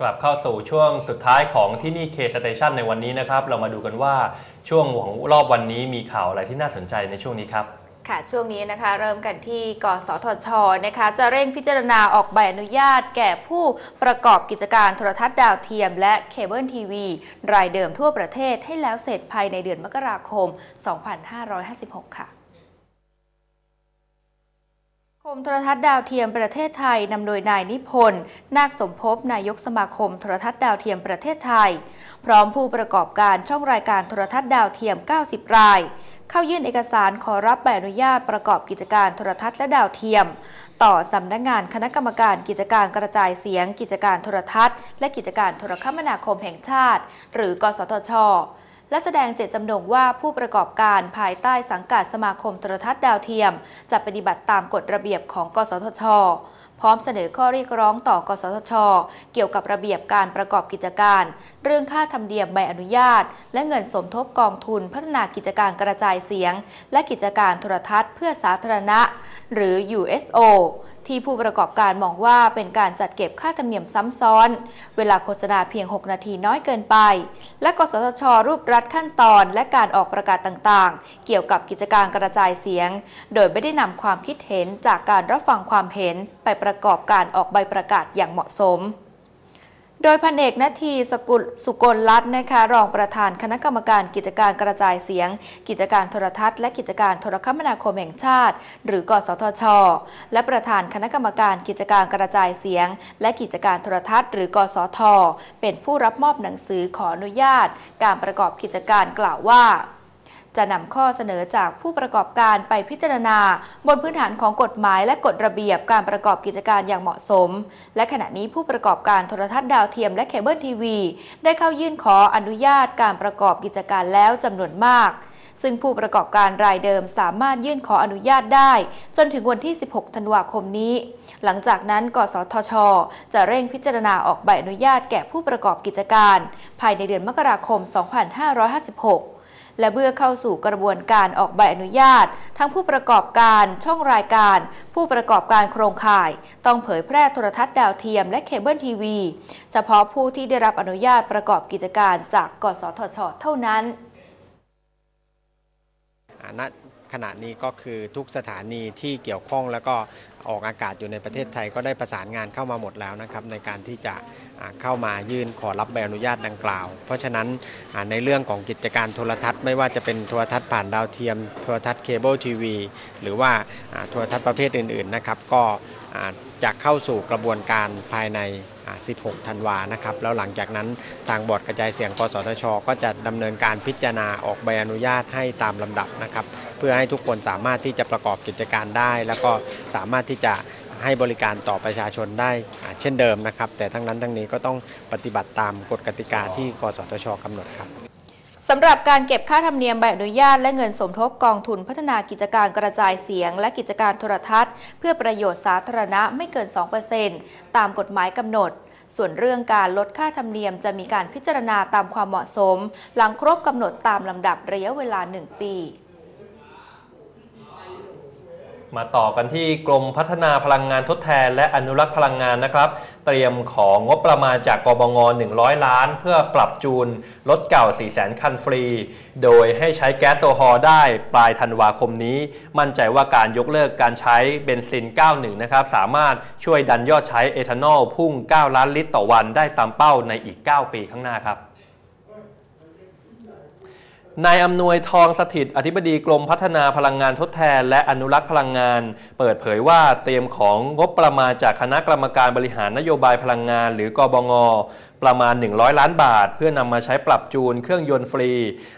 กลับเข้าสู่ช่วงสุดท้ายของที่นี่ K Station ในวันนี้นะครับ เรามาดูกันว่าช่วงของรอบวันนี้มีข่าวอะไรที่น่าสนใจในช่วงนี้ครับ ค่ะ ช่วงนี้นะคะ เริ่มกันที่กสทชนะคะ จะเร่งพิจารณาออกใบอนุญาตแก่ผู้ประกอบกิจการโทรทัศน์ดาวเทียม และเคเบิลทีวี รายเดิมทั่วประเทศให้แล้วเสร็จภายในเดือนมกราคม 2556 ค่ะ คมโทรทัศน์ดาวเทียมประเทศไทยนำโดยนายนิพนธ์นาคสมภพนายกสมาคมโทรทัศน์ดาวเทียมประเทศไทย พร้อมผู้ประกอบการช่องรายการโทรทัศน์ดาวเทียม 90 ราย เข้ายื่นเอกสารขอรับใบอนุญาตประกอบกิจการโทรทัศน์และดาวเทียม ต่อสำนักงานคณะกรรมการกิจการกระจายเสียง กิจการโทรทัศน์ และกิจการโทรคมนาคมแห่งชาติ หรือกสทช และแสดงเจตจำนงว่าผู้ประกอบการภายใต้สังกัดสมาคมโทรทัศน์ดาวเทียม จะปฏิบัติตามกฎระเบียบของกสทช พร้อมเสนอข้อเรียกร้องต่อกสทช เกี่ยวกับระเบียบการประกอบกิจการ เรื่องค่าธรรมเนียมใบอนุญาต และเงินสมทบกองทุนพัฒนากิจการกระจายเสียง และกิจการโทรทัศน์เพื่อสาธารณะ หรือ USO ที่ผู้ประกอบการมองว่าเป็นการจัดเก็บค่าธรรมเนียมซ้ำซ้อน เวลาโฆษณาเพียง 6 นาทีน้อยเกินไป และกสทช รูปรัดขั้นตอน และการออกประกาศต่างๆ เกี่ยวกับกิจการกระจายเสียง โดยไม่ได้นำความคิดเห็นจากการรับฟังความเห็นไปประกอบการออกใบประกาศอย่างเหมาะสม โดยพันเอกนาทีสกุลสุกลรัตน์นะคะรองประธานคณะกรรมการกิจการกระจายเสียง กิจการโทรทัศน์และกิจการโทรคมนาคมแห่งชาติ หรือกสทช และประธานคณะกรรมการกิจการกระจายเสียง และกิจการโทรทัศน์ หรือกสท เป็นผู้รับมอบหนังสือขออนุญาต การประกอบกิจการกล่าวว่า จะนำข้อเสนอจากผู้ประกอบการไปพิจารณา บนพื้นฐานของกฎหมายและกฎระเบียบการประกอบกิจการอย่างเหมาะสม และขณะนี้ผู้ประกอบการโทรทัศน์ดาวเทียมและเคเบิลทีวี ได้เข้ายื่นขออนุญาตการประกอบกิจการแล้วจำนวนมากซึ่งผู้ประกอบการรายเดิมสามารถยื่นขออนุญาตได้ จนถึงวันที่ 16 ธันวาคมนี้ หลังจากนั้น กสทช จะเร่งพิจารณาออกใบอนุญาตแก่ผู้ประกอบกิจการ ภายในเดือนมกราคม 2556 และเมื่อเข้าสู่กระบวนการออกใบอนุญาต ทั้งผู้ประกอบการช่องรายการ ผู้ประกอบการโครงข่าย ต้องเผยแพร่โทรทัศน์ดาวเทียมและเคเบิลทีวี เฉพาะผู้ที่ได้รับอนุญาตประกอบกิจการจากกสทช เท่านั้นณ ขณะนี้ก็คือทุกสถานีที่เกี่ยวข้องแล้วก็ออกอากาศอยู่ในประเทศไทยก็ได้ประสานงานเข้ามาหมดแล้วนะครับในการที่จะเข้ามายื่นขอรับใบอนุญาตดังกล่าว เพราะฉะนั้นในเรื่องของกิจการโทรทัศน์ไม่ว่าจะเป็นโทรทัศน์ผ่านดาวเทียม โทรทัศน์เคเบิลทีวีหรือว่าโทรทัศน์ประเภทอื่นๆนะครับก็จะเข้าสู่กระบวนการภายใน 16 ธันวานะครับ แล้วหลังจากนั้นทางบอร์ดกระจายเสียงกสทช ก็จะดำเนินการพิจารณาออกใบอนุญาตให้ตามลำดับนะครับ เพื่อให้ทุกคนสามารถที่จะประกอบกิจการได้ แล้วก็สามารถที่จะให้บริการต่อประชาชนได้เช่นเดิมนะครับ แต่ทั้งนั้นทั้งนี้ก็ต้องปฏิบัติตามกฎกติกาที่กสทชกำหนดครับ สำหรับการเก็บค่าธรรมเนียมใบอนุญาตและเงินสมทบกองทุนพัฒนากิจการกระจายเสียง และกิจการโทรทัศน์ เพื่อประโยชน์สาธารณะไม่เกิน 2%ตามกฎหมายกำหนด ส่วนเรื่องการลดค่าธรรมเนียมจะมีการพิจารณาตามความเหมาะสม หลังครบกำหนดตามลำดับระยะเวลา 1 ปี มาต่อกันที่กรมพัฒนาพลังงานทดแทน และอนุรักษ์พลังงานนะครับ เตรียมของงบประมาณจากกบง 100 ล้าน เพื่อปรับจูนรถเก่า 4 0 0 0 0 0คันฟรี โดยให้ใช้แก๊สโซฮอล์ได้ปลายธันวาคมนี้ มั่นใจว่าการยกเลิกการใช้เบนซิน 91 นะครับ สามารถช่วยดันยอดใช้เอทานอลพุ่ง 9 ล้านลิตรต่อวันได้ตามเป้าในอีก 9 ปีข้างหน้าครับ นายอำนวยทองสถิต อธิบดีกรมพัฒนาพลังงานทดแทน และอนุรักษ์พลังงาน เปิดเผยว่าเตรียมของงบประมาณจากคณะกรรมการบริหารนโยบายพลังงาน หรือกบง ประมาณ 100 ล้านบาท เพื่อนำมาใช้ปรับจูนเครื่องยนต์ฟรี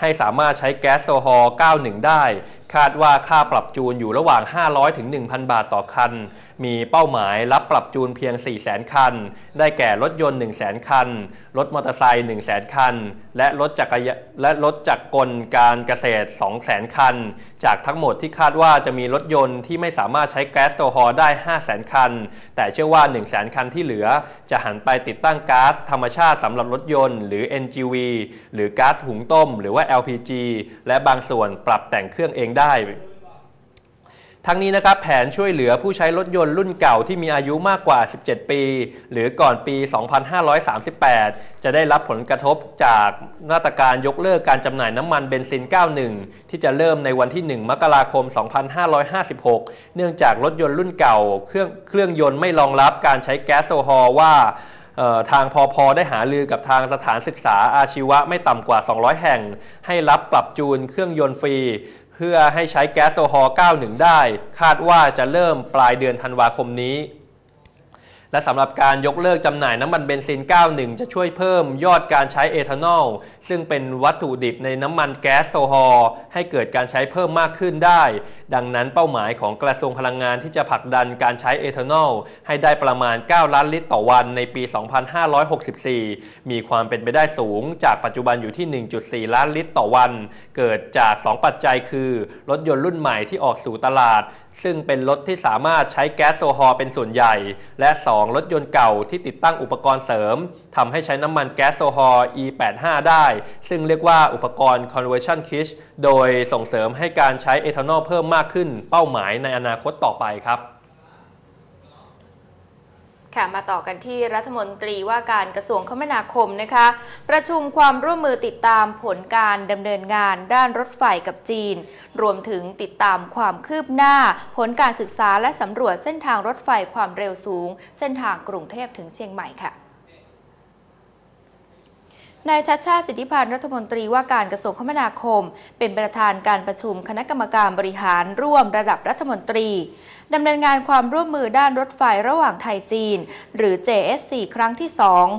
ให้สามารถใช้แก๊สโซฮอล์91 ได้ คาดว่าค่าปรับจูนอยู่ระหว่าง 500 ถึง 1,000 บาทต่อคัน มีเป้าหมายรับปรับจูนเพียง 400,000 คัน ได้แก่รถยนต์ 100,000 คัน รถมอเตอร์ไซค์ 100,000 คัน และรถจักรยานและรถจักรกลการเกษตร 200,000 คัน จากทั้งหมดที่คาดว่าจะมีรถยนต์ที่ไม่สามารถใช้แก๊สโซฮอล์ได้ 500,000 คัน แต่เชื่อว่า 100,000 คันที่เหลือ จะหันไปติดตั้งก๊าซธรรมชาติสำหรับรถยนต์ หรือ NGV หรือก๊าซหุงต้ม หรือว่า LPG และบางส่วนปรับแต่งเครื่องเองได้ทั้งนี้นะครับแผนช่วยเหลือผู้ใช้รถยนต์รุ่นเก่าที่มีอายุมากกว่า 17 ปี หรือก่อนปี 2538 จะได้รับผลกระทบจากมาตรการยกเลิกการจำหน่ายน้ำมันเบนซิน 91 ที่จะเริ่มในวันที่ 1 มกราคม 2556 เนื่องจากรถยนต์รุ่นเก่าเครื่องเครื่องยนต์ไม่รองรับการใช้แก๊สโซฮอลว่าทางพอพอได้หาลือกับทางสถานศึกษาอาชีวะไม่ต่ำกว่า 200 แห่ง ให้รับปรับจูนเครื่องยนต์ฟรี พื่อให้ใช้แก๊สโซฮอล์91 ได้ คาดว่าจะเริ่มปลายเดือนธันวาคมนี้ และสำหรับการยกเลิกจำหน่ายน้ำมันเบนซิน 91 จะช่วยเพิ่มยอดการใช้เอทานอล ซึ่งเป็นวัตถุดิบในน้ำมันแก๊สโซฮอล์ให้เกิดการใช้เพิ่มมากขึ้นได้ ดังนั้นเป้าหมายของกระทรวงพลังงานที่จะผลักดันการใช้เอทานอล ให้ได้ประมาณ 9 ล้านลิตรต่อวันในปี 2564 มีความเป็นไปได้สูงจากปัจจุบันอยู่ที่ 1.4 ล้านลิตรต่อวัน เกิดจาก 2 ปัจจัยคือ รถยนต์รุ่นใหม่ที่ออกสู่ตลาด ซึ่งเป็นรถที่สามารถใช้แก๊สโซฮอลเป็นส่วนใหญ่ และ 2 รถยนต์เก่าที่ติดตั้งอุปกรณ์เสริมทำให้ใช้น้ำมันแก๊สโซฮอล์ E85 ได้ ซึ่งเรียกว่าอุปกรณ์ conversion kit โดยส่งเสริมให้การใช้เอทานอลเพิ่มมากขึ้นเป้าหมายในอนาคตต่อไปครับ ค่ะมาต่อกันที่รัฐมนตรีว่าการกระทรวงคมนาคมนะคะ ประชุมความร่วมมือติดตามผลการดำเนินงานด้านรถไฟกับจีน รวมถึงติดตามความคืบหน้า ผลการศึกษาและสำรวจเส้นทางรถไฟความเร็วสูง เส้นทางกรุงเทพถึงเชียงใหม่ค่ะ นายชัดชาติสิทธิพันธ์รัฐมนตรีว่าการกระทรวงคมนาคม เป็นประธานการประชุมคณะกรรมการบริหารร่วมระดับรัฐมนตรีดำเนินงานความร่วมมือด้านรถไฟระหว่างไทยจีน หรือ JSC ครั้งที่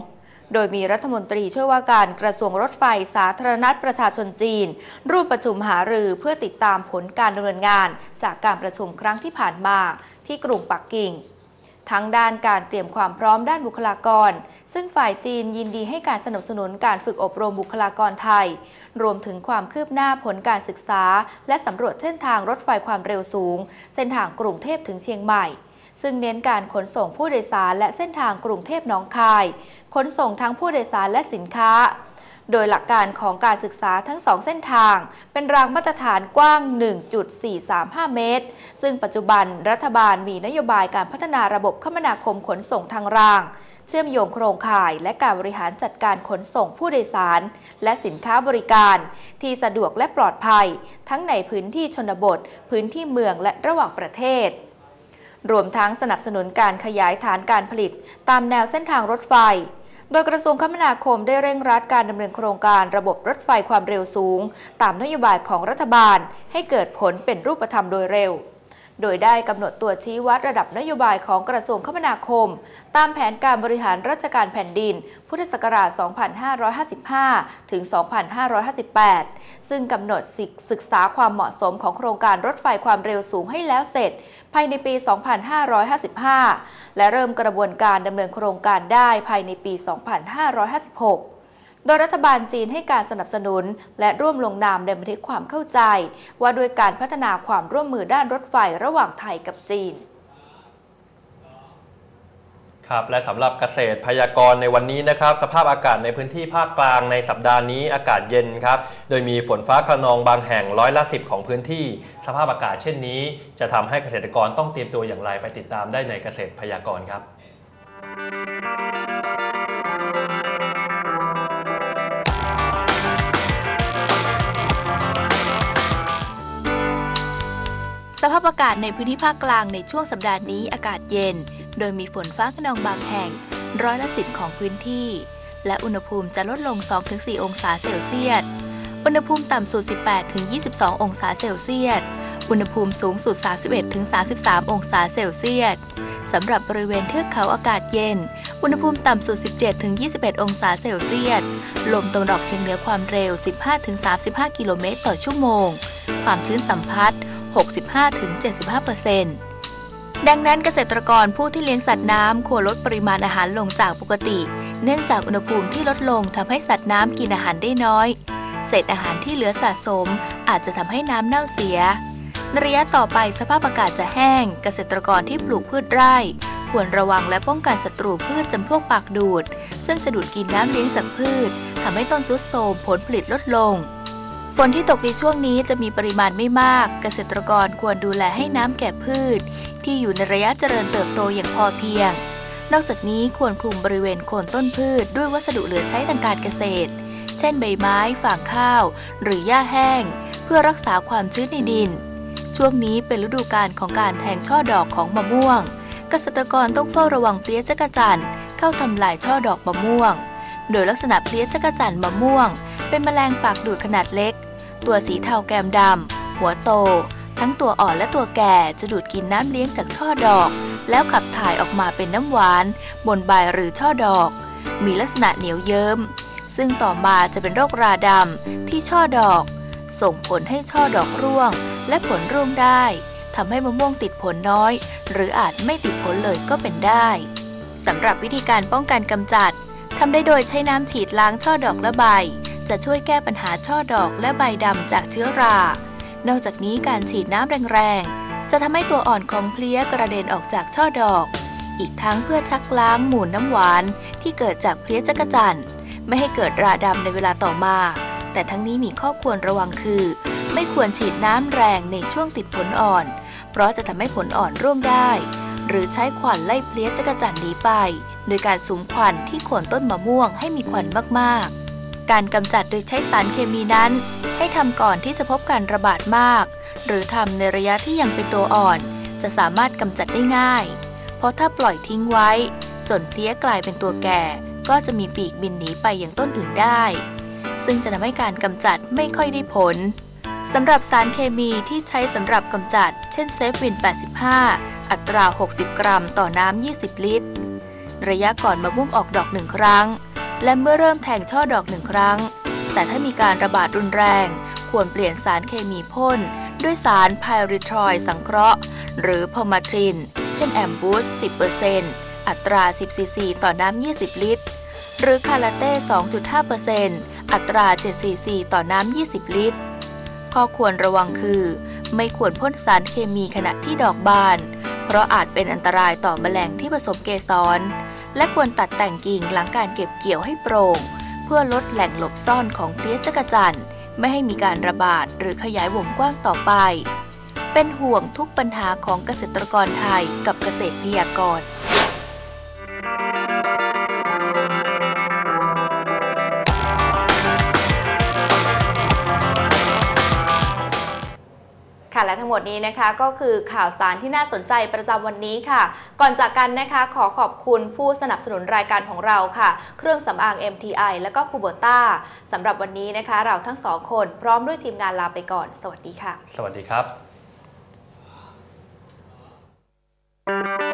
2 โดยมีรัฐมนตรีช่วยว่าการกระทรวงรถไฟสาธารณรัฐประชาชนจีน ร่วมประชุมหารือเพื่อติดตามผลการดำเนินงานจากการประชุมครั้งที่ผ่านมาที่กรุงปักกิ่ง ทั้งด้านการเตรียมความพร้อมด้านบุคลากร ซึ่งฝ่ายจีนยินดีให้การสนับสนุนการฝึกอบรมบุคลากรไทย รวมถึงความคืบหน้าผลการศึกษา และสำรวจเส้นทางรถไฟความเร็วสูง เส้นทางกรุงเทพถึงเชียงใหม่ ซึ่งเน้นการขนส่งผู้โดยสารและเส้นทางกรุงเทพหนองคาย ขนส่งทั้งผู้โดยสารและสินค้า โดยหลักการของการศึกษาทั้งสองเส้นทาง เป็นรางมาตรฐานกว้าง 1.435 เมตร ซึ่งปัจจุบันรัฐบาลมีนโยบายการพัฒนาระบบคมนาคมขนส่งทางรางเชื่อมโยงโครงข่ายและการบริหารจัดการขนส่งผู้โดยสาร และสินค้าบริการ ที่สะดวกและปลอดภัย ทั้งในพื้นที่ชนบท พื้นที่เมืองและระหว่างประเทศ รวมทั้งสนับสนุนการขยายฐานการผลิต ตามแนวเส้นทางรถไฟ ดยกระทรวงคมนาคมได้เร่งรัดการดำเนินโครงการระบบรถไฟความเร็วสูง ตามนโยบายของรัฐบาล ให้เกิดผลเป็นรูปธรรมโดยเร็ว โดยได้กำหนดตัวชี้วัดระดับนโยบายของกระทรวงคมนาคม ตามแผนการบริหารราชการแผ่นดิน พุทธศักราช 2555 ถึง 2558 ซึ่งกำหนดศึกษาความเหมาะสมของโครงการรถไฟความเร็วสูงให้แล้วเสร็จ ภายในปี 2555 และเริ่มกระบวนการดำเนินโครงการได้ภายในปี 2556 โดยรัฐบาลจีนให้การสนับสนุน และร่วมลงนามในบันทึกความเข้าใจ ว่าด้วยการพัฒนาความร่วมมือด้านรถไฟระหว่างไทยกับจีนครับและสำหรับเกษตรพยากรณ์ในวันนี้นะครับ สภาพอากาศในพื้นที่ภาคกลางในสัปดาห์นี้อากาศเย็นครับ โดยมีฝนฟ้าขนองบางแห่งร้อยละสิบของพื้นที่ สภาพอากาศเช่นนี้ จะทำให้เกษตรกรต้องเตรียมตัวอย่างไรไปติดตามได้ในเกษตรพยากรณ์ครับ สภาพอากาศในพื้นที่ภาคกลางในช่วงสัปดาห์นี้อากาศเย็น โดยมีฝนฟ้าขนองบางแห่งร้อยละสิบของพื้นที่ และอุณหภูมิจะลดลง 2-4 องศาเซลเซียส อุณหภูมิต่ำสุด 18-22 องศาเซลเซียส อุณหภูมิสูงสุด 31-33 องศาเซลเซียสสำหรับบริเวณเทือกเขาอากาศเย็น อุณหภูมิต่ำสุด 17-21 องศาเซลเซียส ลมตะวันออกเฉียงเหนือความเร็ว 15-35 กิโลเมตรต่อชั่วโมง ความชื้นสัมพัทธ์ 65-75%ดังนั้นเกษตรกรผู้ที่เลี้ยงสัตว์น้ำควรลดปริมาณอาหารลงจากปกติ เนื่องจากอุณหภูมิที่ลดลงทำให้สัตว์น้ำกินอาหารได้น้อย เศษอาหารที่เหลือสะสม อาจจะทำให้น้ำเน่าเสียระยะต่อไปสภาพอากาศจะแห้ง เกษตรกรที่ปลูกพืชไร่ ควรระวังและป้องกันศัตรูพืชจำพวกปากดูด ซึ่งจะดูดกินน้ำเลี้ยงจากพืชทำให้ต้นทรุดโทรมผลผลิตลดลง ฝนที่ตกในช่วงนี้จะมีปริมาณไม่มาก เกษตรกรควรดูแลให้น้ำแก่พืช ที่อยู่ในระยะเจริญเติบโตอย่างพอเพียง นอกจากนี้ควรคลุมบริเวณโคนต้นพืชด้วยวัสดุเหลือใช้ทางการเกษตร เช่นใบไม้ ฝางข้าว หรือหญ้าแห้ง เพื่อรักษาความชื้นในดิน ช่วงนี้เป็นฤดูกาลของการแทงช่อดอกของมะม่วง เกษตรกรต้องเฝ้าระวังเพลี้ยจักจั่นเข้าทำลายช่อดอกมะม่วง โดยลักษณะเพลี้ยจักจั่นมะม่วง เป็นแมลงปากดูดขนาดเล็ก ตัวสีเทาแกมดำ หัวโต ทั้งตัวอ่อนและตัวแก่จะดูดกินน้ำเลี้ยงจากช่อดอก แล้วขับถ่ายออกมาเป็นน้ำหวาน บนใบหรือช่อดอก มีลักษณะเหนียวเยิ้ม ซึ่งต่อมาจะเป็นโรคราดำที่ช่อดอก ส่งผลให้ช่อดอกร่วง และผลร่วงได้ทำให้มะม่วงติดผลน้อย หรืออาจไม่ติดผลเลยก็เป็นได้สำหรับวิธีการป้องกันกำจัดทำได้โดยใช้น้ำฉีดล้างช่อดอกและใบ จะช่วยแก้ปัญหาช่อดอกและใบดำจากเชื้อรา นอกจากนี้การฉีดน้ำแรงๆ จะทำให้ตัวอ่อนของเพลี้ยกระเด็นออกจากช่อดอก อีกทั้งเพื่อชักล้างหมูลน้ำหวานที่เกิดจากเพลี้ยจักจั่นไม่ให้เกิดราดำในเวลาต่อมา แต่ทั้งนี้มีข้อควรระวังคือ ไม่ควรฉีดน้ำแรงในช่วงติดผลอ่อน เพราะจะทำให้ผลอ่อนร่วงได้ หรือใช้ขวัญไล่เพลี้ยจักจั่นหนีไป โดยการสุมควันที่โคนต้นมะม่วงให้มีควันมากๆ การกำจัดโดยใช้สารเคมีนั้น ให้ทำก่อนที่จะพบการระบาดมาก หรือทำในระยะที่ยังเป็นตัวอ่อน จะสามารถกำจัดได้ง่าย เพราะถ้าปล่อยทิ้งไว้ จนเพี้ยกลายเป็นตัวแก่ ก็จะมีปีกบินหนีไปอย่างต้นอื่นได้ ซึ่งจะทำให้การกำจัดไม่ค่อยได้ผลสำหรับสารเคมีที่ใช้สำหรับกำจัด เช่นเซฟวิน 85 อัตรา 60 กรัม ต่อน้ำ 20 ลิตร ระยะก่อนมะม่วงออกดอกหนึ่งครั้ง และเมื่อเริ่มแทงช่อดอกหนึ่งครั้ง แต่ถ้ามีการระบาดรุนแรง ควรเปลี่ยนสารเคมีพ่น ด้วยสารไพริทรอยสังเคราะห์ หรือพอมาทริน เช่นแอมบูส 10%อัตรา 10ซีซีต่อน้ำ 20 ลิตร หรือคาราเต้ 2.5%อัตรา 7 ซีซีต่อน้ำ 20 ลิตร ข้อควรระวังคือ ไม่ควรพ่นสารเคมีขณะที่ดอกบาน เพราะอาจเป็นอันตรายต่อแมลงที่ผสมเกสร และควรตัดแต่งกิ่งหลังการเก็บเกี่ยวให้โปร่ง เพื่อลดแหล่งหลบซ่อนของเพลี้ยจักจั่นไม่ให้มีการระบาดหรือขยายวงกว้างต่อไป เป็นห่วงทุกปัญหาของเกษตรกรไทยกับเกษตรพยากรณ์ และทั้งหมดนี้นะคะก็คือข่าวสารที่น่าสนใจประจำวันนี้ค่ะ ก่อนจากกันนะคะขอขอบคุณผู้สนับสนุนรายการของเราค่ะ เครื่องสำอาง MTI และก็คูโบต้าสำหรับวันนี้นะคะ เราทั้งสองคนพร้อมด้วยทีมงานลาไปก่อน สวัสดีค่ะ สวัสดีครับ